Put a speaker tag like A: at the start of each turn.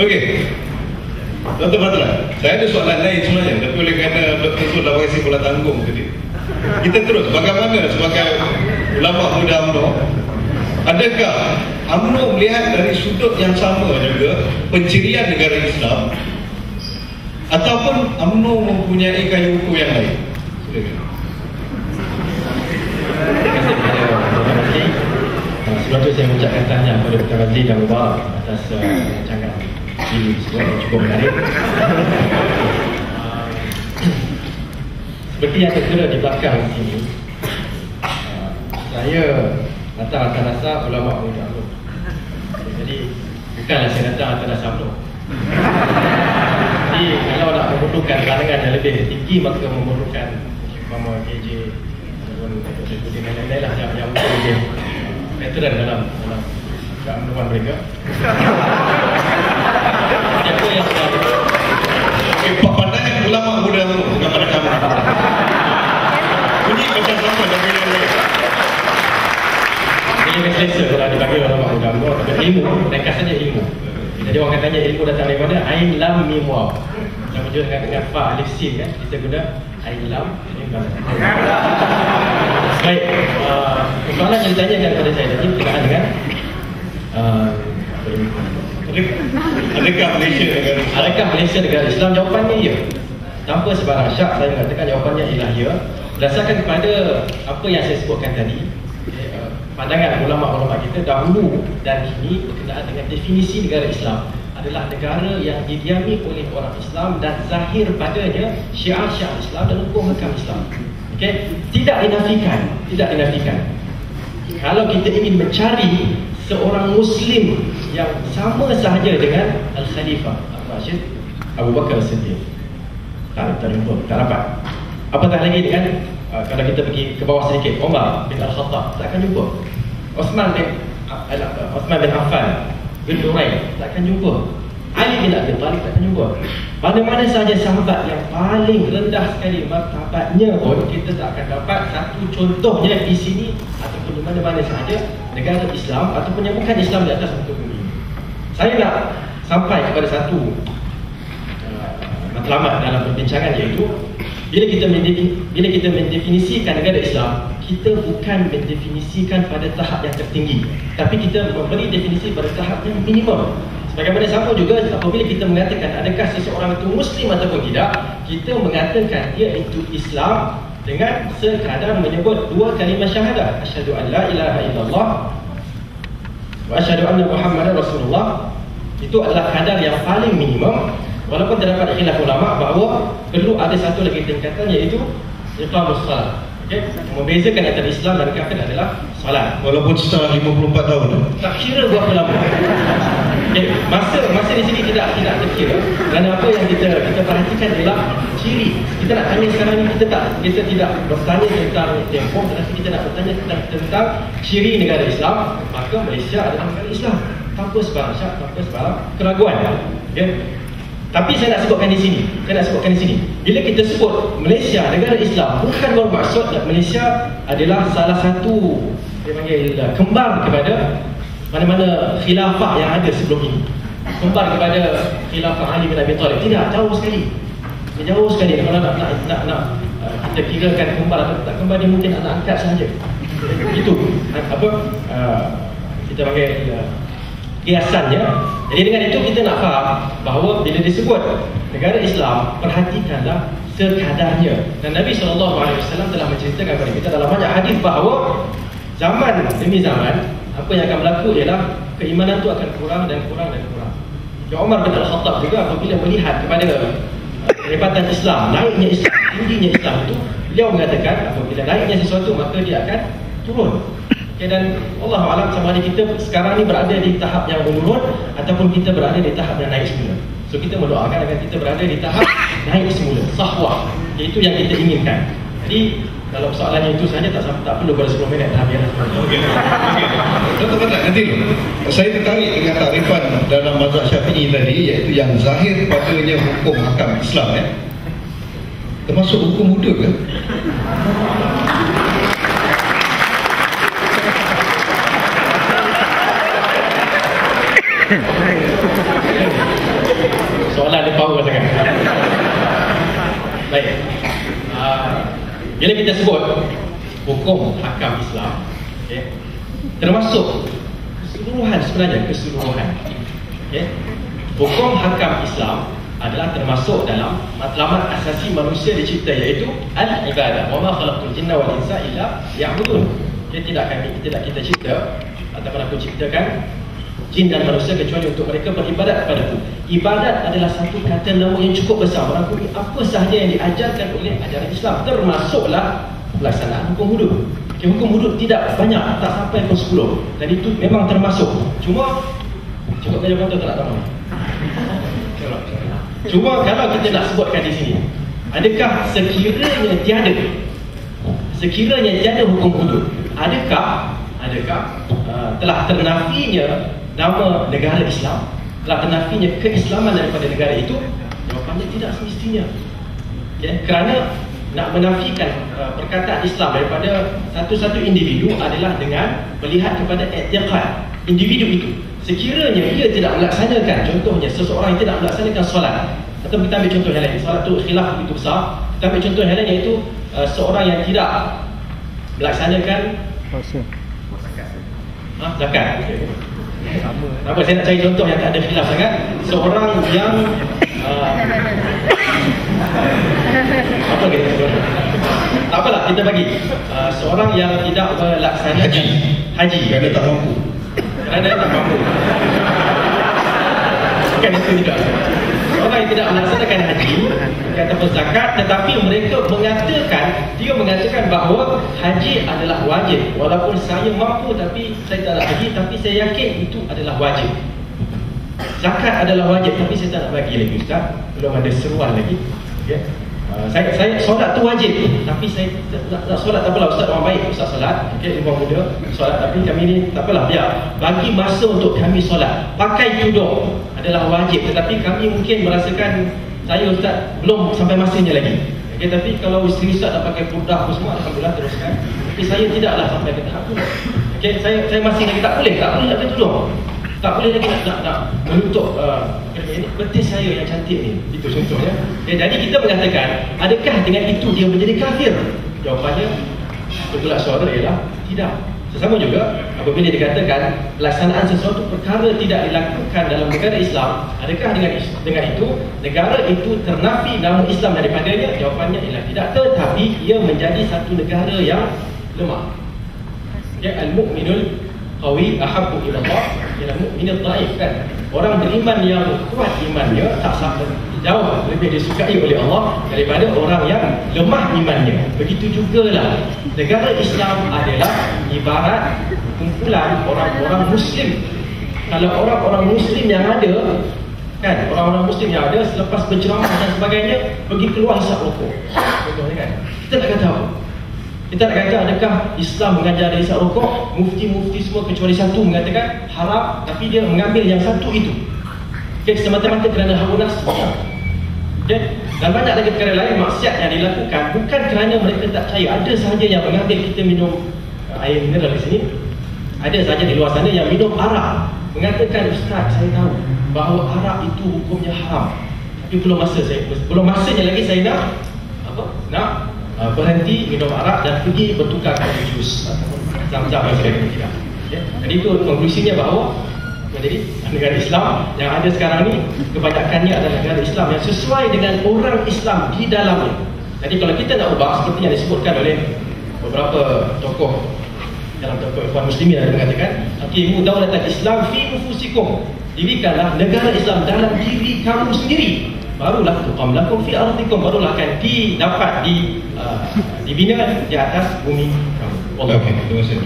A: Okey. Dr. Fadlan, saya ada soalan lain sebenarnya tapi oleh kerana Dr. Zul dah bagi bola tanggung tadi. Kita terus, bagaimana sebagai ulama muda UMNO Adakah UMNO melihat dari sudut yang sama juga pencirian negara Islam ataupun UMNO mempunyai kayu ukur yang lain? Silakan.
B: Sebab itu saya mengucapkan tanya kepada Dr. Razli dan Mubarak atas uh, rancangan yang cukup menarik. Seperti yang terkira di belakang sini, uh, saya datang atas dasar ulama muda UMNO. Jadi bukanlah saya datang atas dasar UMNO. Jadi kalau nak memerlukan kalangan yang lebih tinggi maka memerlukan Mama KJ dan lain-lain lah yang, lebih veteran dalam dalam keamanan mereka. Siapa yang sudah
A: Okey, Pak pandangan ulama muda UMNO bukan pada kamu. Bunyi macam sama dan bila
B: lebih selesa kalau dibagi orang mak muda Tapi ilmu, mereka saja ilmu Jadi orang katanya ilmu datang dari mana? Ain lam mim waw Sama juga dengan, dengan fa alif sin kan Kita guna ain lam mim waw Baik, uh, soalan yang ditanyakan kepada saya tadi berkaitan dengan uh, apa ini?
A: Adakah Malaysia negara?
B: Adakah Malaysia negara Islam? Jawapannya ya. Tanpa sebarang syak saya mengatakan jawapannya ialah ya. Berdasarkan kepada apa yang saya sebutkan tadi, eh, pandangan ulama-ulama kita dahulu dan kini berkenaan dengan definisi negara Islam adalah negara yang didiami oleh orang Islam dan zahir padanya syiar-syiar Islam dan hukum hakam Islam. Okey, tidak dinafikan, tidak dinafikan. Kalau kita ingin mencari seorang Muslim yang sama sahaja dengan Al-Khalifah Abu Rashid Abu Bakar As-Siddiq tak, tak jumpa, tak dapat. Apatah lagi dengan uh, kalau kita pergi ke bawah sedikit Omar bin Al-Khattab tak akan jumpa. Osman bin uh, Osman bin Affan bin Nurai tak akan jumpa Ali bin Abi Talib tak jumpa. Mana-mana sahaja sahabat yang paling rendah sekali martabatnya pun kita tak akan dapat satu contohnya di sini ataupun di mana-mana sahaja negara Islam ataupun yang bukan Islam di atas muka bumi. Saya nak sampai kepada satu uh, matlamat dalam perbincangan iaitu bila kita bila kita mendefinisikan negara Islam kita bukan mendefinisikan pada tahap yang tertinggi. Tapi kita memberi definisi pada tahap yang minimum Sebagaimana sama juga apabila kita mengatakan adakah seseorang itu muslim ataupun tidak, kita mengatakan dia itu Islam dengan sekadar menyebut dua kalimah syahadah, asyhadu an la ilaha illallah wa asyhadu anna muhammadar rasulullah. Itu adalah kadar yang paling minimum walaupun terdapat khilaf ulama bahawa perlu ada satu lagi tingkatan iaitu iqamus salat. Okay? Membezakan antara Islam dan kafir adalah salat.
A: Walaupun setelah 54 tahun.
B: Tak kira berapa lama. Masa di sini tidak tidak terkira kerana apa yang kita kita perhatikan adalah ciri. Kita nak tanya sekarang ni kita tak kita tidak bertanya tentang tempoh tetapi kita nak bertanya tentang tentang ciri negara Islam, maka Malaysia adalah negara Islam tanpa sebarang syak, tanpa sebarang keraguan. Okay? Tapi saya nak sebutkan di sini. Saya nak sebutkan di sini. Bila kita sebut Malaysia negara Islam, bukan bermaksud Malaysia adalah salah satu dia panggil kembar kepada mana-mana khilafah yang ada sebelum ini kembar kepada khilafah Ali bin Abi Talib. Tidak jauh sekali. Dia jauh sekali. Kalau nak nak nak, nak uh, kita kirakan kembar atau tak kembar dia mungkin anak angkat sahaja. Itu. Apa? Uh, kita panggil uh, kiasannya jadi dengan itu kita nak faham bahawa bila disebut negara Islam perhatikanlah sekadarnya. Dan Nabi SAW telah menceritakan kepada kita dalam banyak hadis bahawa zaman demi zaman apa yang akan berlaku ialah keimanan itu akan kurang dan kurang dan kurang. Ya Umar bin Al-Khattab juga apabila melihat kepada kehebatan Islam, naiknya Islam, tingginya Islam itu, beliau mengatakan apabila naiknya sesuatu maka dia akan turun. Okay, dan Allah alam sama ada kita sekarang ni berada di tahap yang menurun ataupun kita berada di tahap yang naik semula. So kita mendoakan agar kita berada di tahap naik semula, sahwah. Okay, itu yang kita inginkan. Jadi kalau soalannya itu saja tak tak perlu pada 10 minit dah biar.
A: Okey. Okey. Nanti saya tertarik dengan takrifan dalam mazhab Syafi'i tadi iaitu yang zahir padanya hukum hakam Islam eh. Termasuk hukum hudud ke?
B: Soalan dia power sangat. Baik. Uh, bila kita sebut hukum hakam Islam, okay, termasuk keseluruhan sebenarnya keseluruhan. Okay. Hukum hakam Islam adalah termasuk dalam matlamat asasi manusia dicipta iaitu al-ibadah. Wa ma khalaqtul jinna wal insa illa liya'budun. Okay, tidak kami tidak kita cipta ataupun aku ciptakan jin dan manusia kecuali untuk mereka beribadat kepada. Ibadat adalah satu kata nama yang cukup besar merangkumi apa sahaja yang diajarkan oleh ajaran Islam termasuklah pelaksanaan hukum hudud. Okay, hukum hudud tidak banyak, tak sampai pun 10 dan itu memang termasuk. Cuma cukup kerja betul tak tahu. Cuma kalau kita nak sebutkan di sini, adakah sekiranya tiada sekiranya tiada hukum hudud, adakah adakah uh, telah ternafinya nama negara Islam telah ternafinya keislaman daripada negara itu jawapannya tidak semestinya okay? kerana nak menafikan uh, perkataan Islam daripada satu-satu individu adalah dengan melihat kepada etiqat individu itu sekiranya ia tidak melaksanakan contohnya seseorang yang tidak melaksanakan solat atau kita ambil contoh yang lain solat itu khilaf begitu besar kita ambil contoh yang lain iaitu uh, seorang yang tidak melaksanakan ha, zakat sama. Apa saya nak cari contoh yang tak ada khilaf sangat. Seorang yang uh, apa kita Tak apalah kita bagi. Uh, seorang yang tidak melaksanakan
A: haji.
B: Haji
A: Kerana tak mampu.
B: Kerana tak mampu. Bukan itu juga. Orang yang tidak melaksanakan haji ataupun zakat tetapi mereka mengatakan dia mengatakan bahawa haji adalah wajib walaupun saya mampu tapi saya tak nak pergi tapi saya yakin itu adalah wajib zakat adalah wajib tapi saya tak nak bagi lagi ustaz belum ada seruan lagi okay. Uh, saya saya solat tu wajib. Tapi saya nak, nak solat tak apalah ustaz orang baik. Ustaz solat okey orang muda solat. Tapi kami ni tak apalah biar bagi masa untuk kami solat. Pakai tudung adalah wajib. Tetapi kami mungkin merasakan saya ustaz belum sampai masanya lagi. Okey tapi kalau isteri ustaz dah pakai purdah apa semua alhamdulillah teruskan. Tapi saya tidaklah sampai ke tahap tu. Okey saya saya masih lagi tak boleh tak boleh pakai tudung tak boleh lagi. Nak nak, nak menutup uh, betis saya yang cantik ni. Itu contohnya okay, jadi kita mengatakan adakah dengan itu dia menjadi kafir? Jawapannya betul suara ialah tidak. Sesama juga apabila dikatakan pelaksanaan sesuatu perkara tidak dilakukan dalam negara Islam adakah dengan dengan itu negara itu ternafi nama Islam daripadanya? Jawapannya ialah tidak. Tetapi ia menjadi satu negara yang lemah. Ya al-mu'minul qawi ahabbu ila Allah ila mu'min dhaif kan? Orang beriman yang kuat imannya tak sampai jauh lebih disukai oleh Allah daripada orang yang lemah imannya. Begitu jugalah. Negara Islam adalah ibarat kumpulan orang-orang muslim. Kalau orang-orang muslim yang ada kan? Orang-orang muslim yang ada selepas berceramah dan sebagainya pergi keluar rokok. Betul kan? Kita kata apa kita nak kata adakah Islam mengajar dari rokok? Mufti-mufti semua kecuali satu mengatakan haram Tapi dia mengambil yang satu itu. Okay, Semata-mata kerana hawa nafsu okay. Dan banyak lagi perkara lain maksiat yang dilakukan Bukan kerana mereka tak percaya. Ada sahaja yang mengambil kita minum uh, air mineral di sini. Ada sahaja di luar sana yang minum arak. Mengatakan Ustaz saya tahu Bahawa arak itu hukumnya haram. Tapi belum masa saya Belum masanya lagi saya nak Apa? Nak Berhenti minum arak dan pergi bertukar kepada jus zam-zam dan sebagainya tidak. Ya. Jadi itu konklusinya bahawa jadi negara Islam yang ada sekarang ni kebanyakannya adalah negara Islam yang sesuai dengan orang Islam di dalamnya. Jadi kalau kita nak ubah seperti yang disebutkan oleh beberapa tokoh dalam tokoh Ikhwan Muslimin ada mengatakan Aqimu dawlatan Islam fi nufusikum Dirikanlah negara Islam dalam diri kamu sendiri barulah tuqam lakum fi ardikum barulah akan didapat di uh, dibina di atas bumi kamu.
A: Okey, terima kasih.